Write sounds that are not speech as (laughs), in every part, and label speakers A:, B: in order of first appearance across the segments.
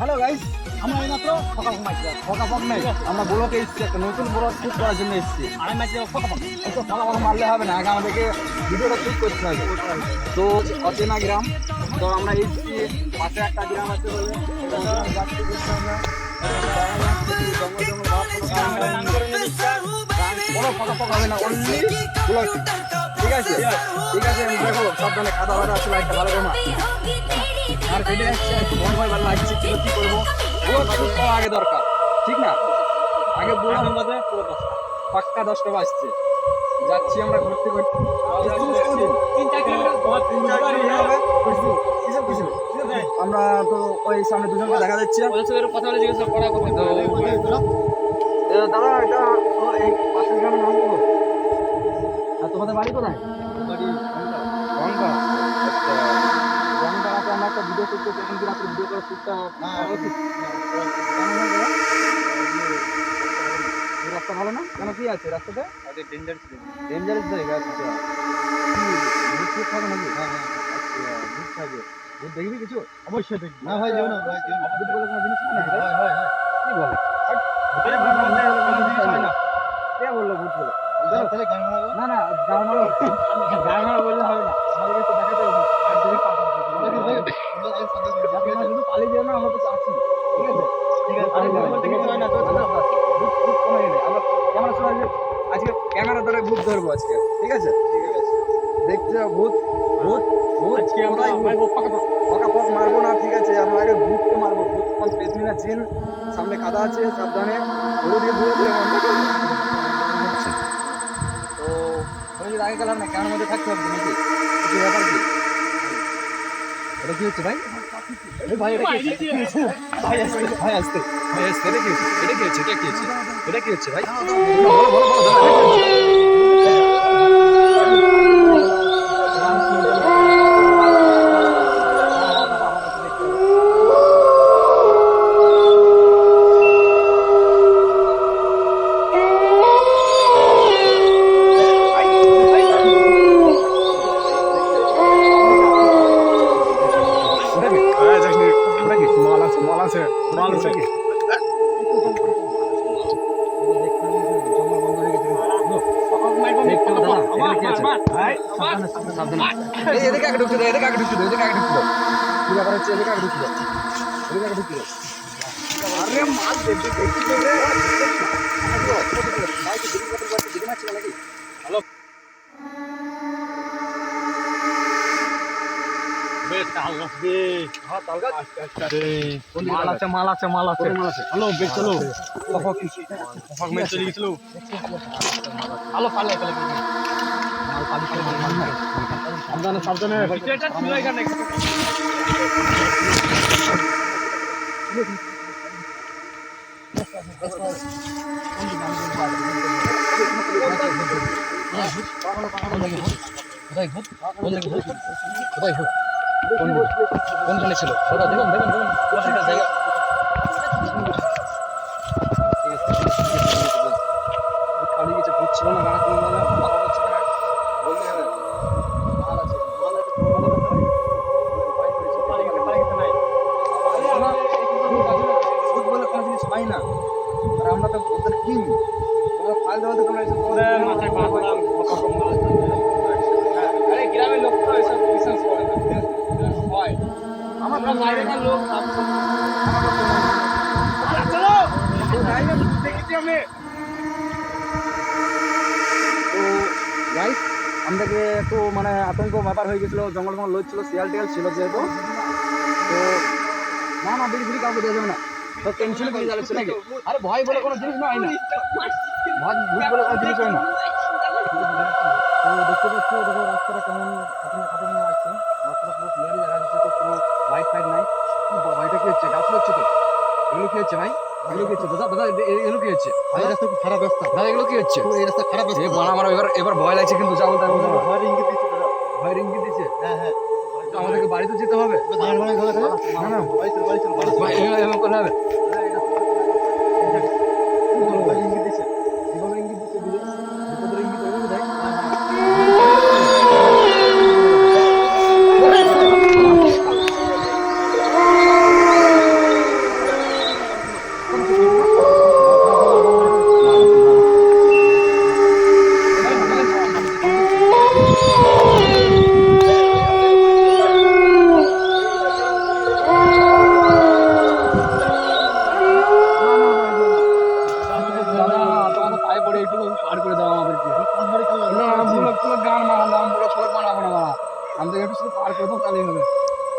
A: Hello guys আমরা এইমাত্র ফকা ফক মাইছি ফকা ফক নাই আমরা ব্লকে এসেছি একটা নতুন ব্লক শুট করার জন্য এসেছি। আড়াই মাইছি ফকা ফক এত ফকা ফক মারলে হবে না আগে আমাদেরকে ভিডিওটা শুট করতে হবে। তো অচেনা গ্রাম তো আমরা এসেছি পাশে একটা গ্রাম আছে বলে। কোনো ফকা ফক হবে না অনলি ব্লক ঠিক আছে? ঠিক আছে আমি দেখো সাবধানে খাতা বাটা আছে লাইটটা ভালো করে আর কেটে যাচ্ছে একটু ভয় ভয় ভালো লাগছে কি কি করব? পুরো শুট আগে দরকার ঠিক না? আগে বললাম বাজে পুরো দশটা পাক্কা দশটা বাজছে। যাচ্ছি আমরা ঘুরতে ঘুরতে? আমরা তো ওই সামনে দুজনকে দেখা যাচ্ছে।
B: কথা বলে জিজ্ঞেস করা করতে
A: দাদা এটা এই পাশের গ্রামের নাম বলো আর তোমাদের বাড়ি কোথায়? আমরা একটা ভিডিও কি রাত্রে ভিডিও রাস্তা ভালো না কেন কি আছে রাস্তাতে ডেঞ্জারাস জায়গা আচ্ছা কি ভূত থাকে নাকি হ্যাঁ হ্যাঁ আচ্ছা ভূত থাকে ভূত দেখবি কিছু অবশ্যই দেখবি না ভাই যেও না ভাই না ভূত বলে কোনো জিনিস হয়। হয় হয় হয় কি বলে ভূতের ভূত বলতে কোনো জিনিস হয় না কে বলল ভূত বলে? না না গান বললে হবে না। আমাদেরকে তো দেখাতে হবে। আর যদি আপনারা শুধু পালিয়ে যেও না আমরা তো আছি ঠিক আছে?
C: ঠিক আছে
A: আমরা ক্যামেরা চলে আজকে ক্যামেরা ধরে ভূত ধরবো আজকে। ঠিক আছে? দেখতে ভূত ভূত ভূত।
B: আজকে আমরা পাকা পাকা।
A: মারবো না ঠিক আছে? আমরা আগে ভূতকে মারবো। ভূত কোন পেছনে না জিন? সামনে কাদা আছে সাবধানে। দিয়ে তুমি যদি আগে গেলাম না কেন মধ্যে থাকতে হবে নাকি? ব্যাপার কি? এটা কি হচ্ছে ভাই? ভাই আসতে ভাই আসতে ভাই আসতে এটা কি এটা কি হচ্ছে? এটা কি হচ্ছে? এটা কি হচ্ছে ভাই? বলো বলো বলো
C: মাল আছে মাল আছে
A: এই এদিকে আগে ঢুকতে দাও, এদিকে আগে ঢুকতে দাও, এদিকে আগে ঢুকতে দাও। কি ব্যাপার হচ্ছে, এদিকে আগে ঢুকতে দাও। এদিকে আগে ঢুকতে দাও। আরে মাল দেখতে দেখতে তো রে। ভাই, কি দিদি কথা বলছে, দিদি মারছিল নাকি? হ্যাঁ, তাল গাছ? কোন দিকে
C: মাল আছে মাল আছে মাল আছে
A: কোথায় মাল আছে?
C: হ্যালো বেশ চলো
A: কখন কি?
C: ফাঁক চলে গেছিল হ্যালো পালে পালে।
A: সাবধানে সাবধানে
B: এটা ছিল এখানে
A: কোথায় দিকে কোথায় ভূত কোন দিকে? কোনখানে ছিল? দাদা দেখুন দেখুন দেখুন। জায়গা। খালি কিছু বুঝছিল না
B: আমি।
A: গাইস আমাদেরকে একটু মানে আতঙ্ক ব্যাপার হয়ে গেছিল, জঙ্গল জঙ্গল লোক ছিল শিয়াল টিয়াল ছিল যেহেতু। তো না না, বিড়ি ফিড়ি কাউকে দেওয়া যাবে না। তো টেনশন করে যাচ্ছে নাকি? আরে ভয় বলে কোনো জিনিস নয় না। ভয়, ভূত বলে কোনো জিনিস হয় না। দেখতে পাচ্ছ রাস্তাটা কেমন কোনো লাইট ফাইট নাই বাবা কি হচ্ছে গাছ হচ্ছে তো এগুলো কি হচ্ছে ভাই এগুলো কি দাদা এগুলো কি হচ্ছে
C: এই রাস্তা খারাপ রাস্তা
A: দাদা এগুলো কি হচ্ছে
C: এই রাস্তা খারাপ রাস্তা
A: বাড়া আমার এবার এবার ভয় লাগছে কিন্তু যাব মধ্যে
C: ইঙ্গিত দিচ্ছে দাদা
A: ভয় ইঙ্গিত দিচ্ছে
C: হ্যাঁ হ্যাঁ
A: আমাদেরকে বাড়িতে যেতে
C: মানে
A: হবে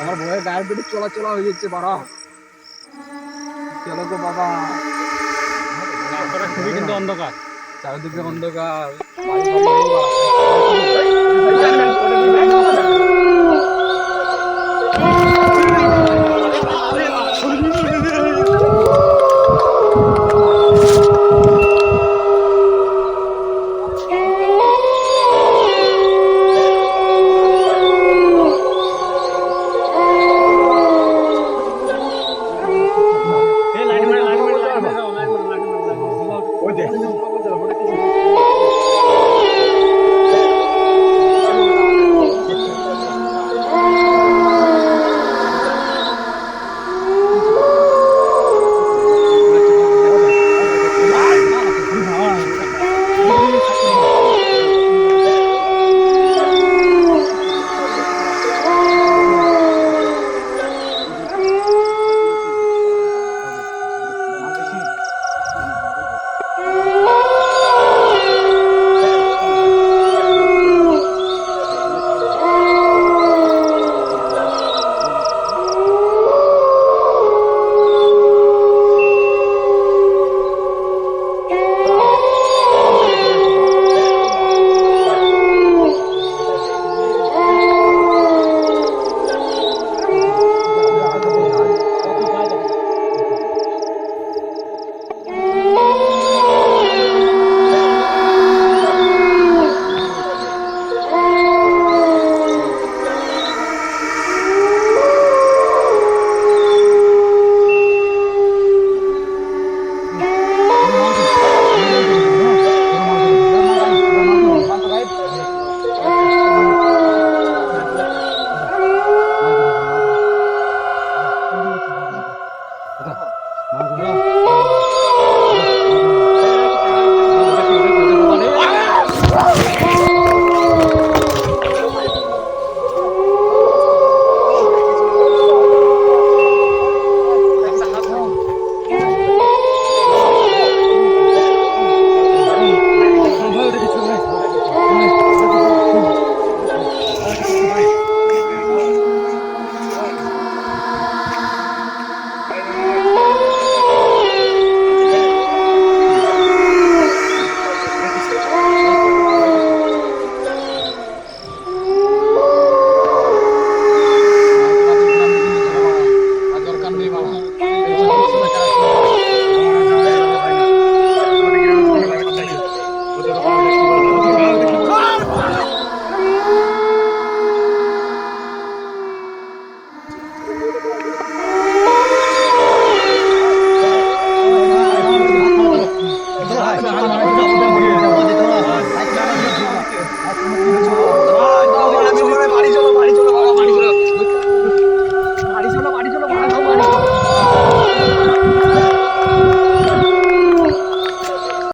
A: আমার ভয়ে গায়ের পেটে চলা চলা হয়ে যাচ্ছে বাড়া। চলো তো বাবা
C: খুবই কিন্তু অন্ধকার।
A: চারিদিকে অন্ধকার। (laughs)